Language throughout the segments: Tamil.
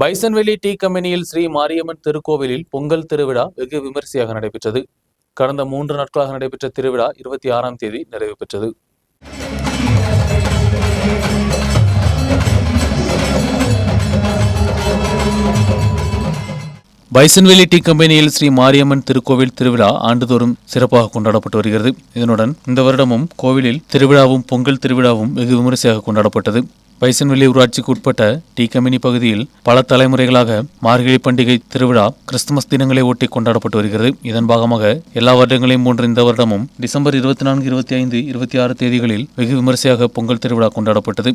பைசன்வெளி டீ கம்பெனியில் ஸ்ரீ மாரியம்மன் திருக்கோவிலில் பொங்கல் திருவிழா வெகு விமரிசையாக நடைபெற்றது. கடந்த மூன்று நாட்களாக நடைபெற்ற திருவிழா இருபத்தி ஆறாம் தேதி நிறைவு பெற்றது. பைசன்வெளி டீ கம்பெனியில் ஸ்ரீ மாரியம்மன் திருக்கோவில் திருவிழா ஆண்டுதோறும் சிறப்பாக கொண்டாடப்பட்டு வருகிறது. இதனுடன் இந்த வருடமும் கோவிலில் திருவிழாவும் பொங்கல் திருவிழாவும் வெகு விமரிசையாக கொண்டாடப்பட்டது. பைசன்வெளி ஊராட்சிக்கு உட்பட்ட டீ. கம்பெனி பகுதியில் பல தலைமுறைகளாக மார்கழி பண்டிகை திருவிழா கிறிஸ்துமஸ் தினங்களை ஒட்டி கொண்டாடப்பட்டு வருகிறது. இதன் பாகமாக எல்லா வருடங்களையும் போன்ற இந்த வருடமும் டிசம்பர் இருபத்தி நான்கு இருபத்தி ஐந்து இருபத்தி ஆறு தேதிகளில் வெகு விமரிசையாக பொங்கல் திருவிழா கொண்டாடப்பட்டது.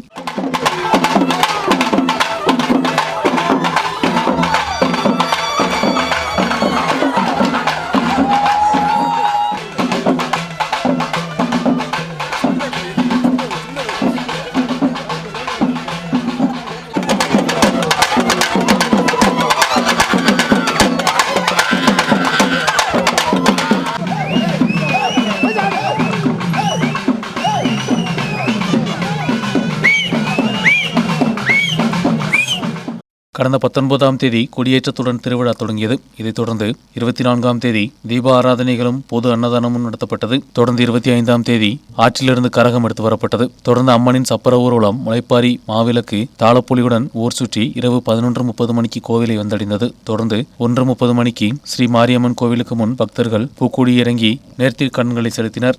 கடந்த பத்தொன்பதாம் தேதி கொடியேற்றத்துடன் திருவிழா தொடங்கியது. இதைத் தொடர்ந்து இருபத்தி நான்காம் தேதி தீப ஆராதனைகளும் பொது அன்னதானமும் நடத்தப்பட்டது. தொடர்ந்து இருபத்தி ஐந்தாம் தேதி ஆற்றிலிருந்து கரகம் எடுத்து வரப்பட்டது. தொடர்ந்து அம்மனின் சப்பர ஊர்வலம் முளைப்பாரி மாவிளக்கு தாளப்பொலியுடன் ஊர் சுற்றி இரவு பதினொன்று முப்பது மணிக்கு கோவிலை வந்தடைந்தது. தொடர்ந்து ஒன்று முப்பது மணிக்கு ஸ்ரீ மாரியம்மன் கோவிலுக்கு முன் பக்தர்கள் பூக்குடி இறங்கி நேர்த்திக் கண்களை செலுத்தினர்.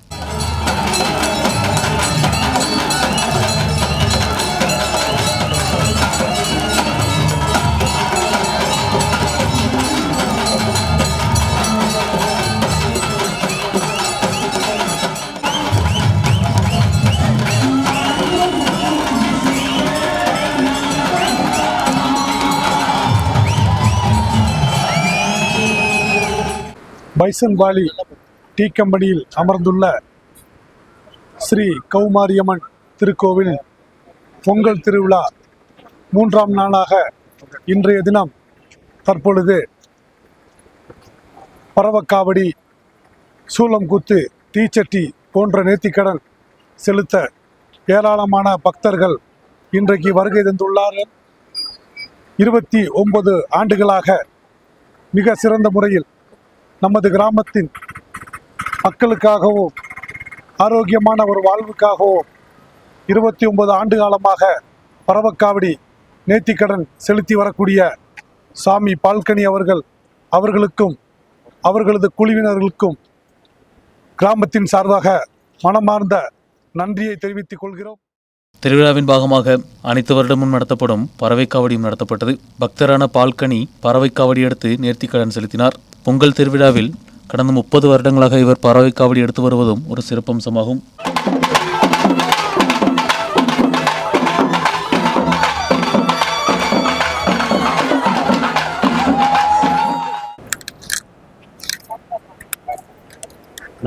பைசன் வாலி டீ கம்பெனியில் அமர்ந்துள்ள ஸ்ரீ கௌமாரியம்மன் திருக்கோவில் பொங்கல் திருவிழா மூன்றாம் நாளாக இன்றைய தினம் தற்பொழுது பரவக்காவடி சூளம்குத்து தீச்சட்டி போன்ற நேர்த்திக்கடன் செலுத்த ஏராளமான பக்தர்கள் இன்றைக்கு வருகை தந்துள்ளார்கள். இருபத்தி ஒன்பது ஆண்டுகளாக மிக சிறந்த முறையில் நமது கிராமத்தின் மக்களுக்காகவும் ஆரோக்கியமான ஒரு வாழ்வுக்காகவும் இருபத்தி ஒன்பது ஆண்டு காலமாக பரவக்காவடி நேர்த்திக்கடன் செலுத்தி வரக்கூடிய சாமி பால்கனி அவர்கள் அவர்களுக்கும் அவர்களது குழுவினர்களுக்கும் கிராமத்தின் சார்பாக மனமார்ந்த நன்றியை தெரிவித்துக் கொள்கிறோம். திருவிழாவின் பாகமாக அனைத்து வருடமும் நடத்தப்படும் பறவை காவடியும் நடத்தப்பட்டது. பக்தரான பால்கனி பறவை காவடி எடுத்து நேர்த்திக்கடன் செலுத்தினார். பொங்கல் திருவிழாவில் கடந்த முப்பது வருடங்களாக இவர் பறவை காவடி எடுத்து வருவதும் ஒரு சிறப்பம்சமாகும்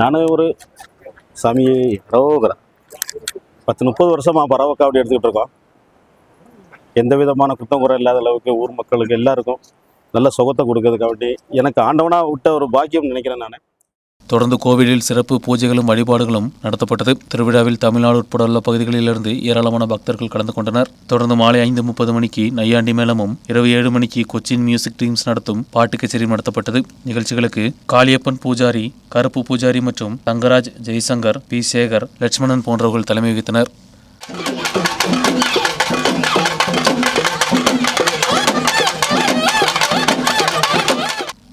நான் ஒரு சாமி ரோகரன் பத்து முப்பது வருஷமாக பறவை காவடி எடுத்துக்கிட்டு இருக்கோம். எந்த விதமான குற்றம் குறை இல்லாத அளவுக்கு ஊர் மக்களுக்கு எல்லாருக்கும் நல்ல சுகத்தை கொடுக்கறதுக்காண்டி எனக்கு ஆண்டவனாக விட்ட ஒரு பாக்கியம் நினைக்கிறேன் நான். தொடர்ந்து கோவிலில் சிறப்பு பூஜைகளும் வழிபாடுகளும் நடத்தப்பட்டது. திருவிழாவில் தமிழ்நாடு உட்பட உள்ள பகுதிகளிலிருந்து ஏராளமான பக்தர்கள் கலந்து கொண்டனர். தொடர்ந்து மாலை ஐந்து முப்பது மணிக்கு நையாண்டி மேளமும் இரவு ஏழு மணிக்கு கொச்சின் மியூசிக் டீம்ஸ் நடத்தும் பாட்டு கச்சேரி நடத்தப்பட்டது. நிகழ்ச்சிகளுக்கு காளியப்பன் பூஜாரி கருப்பு பூஜாரி மற்றும் தங்கராஜ் ஜெய்சங்கர் பி சேகர் லட்சுமணன் போன்றவர்கள் தலைமை வகித்தனர்.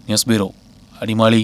News bureau Adimali.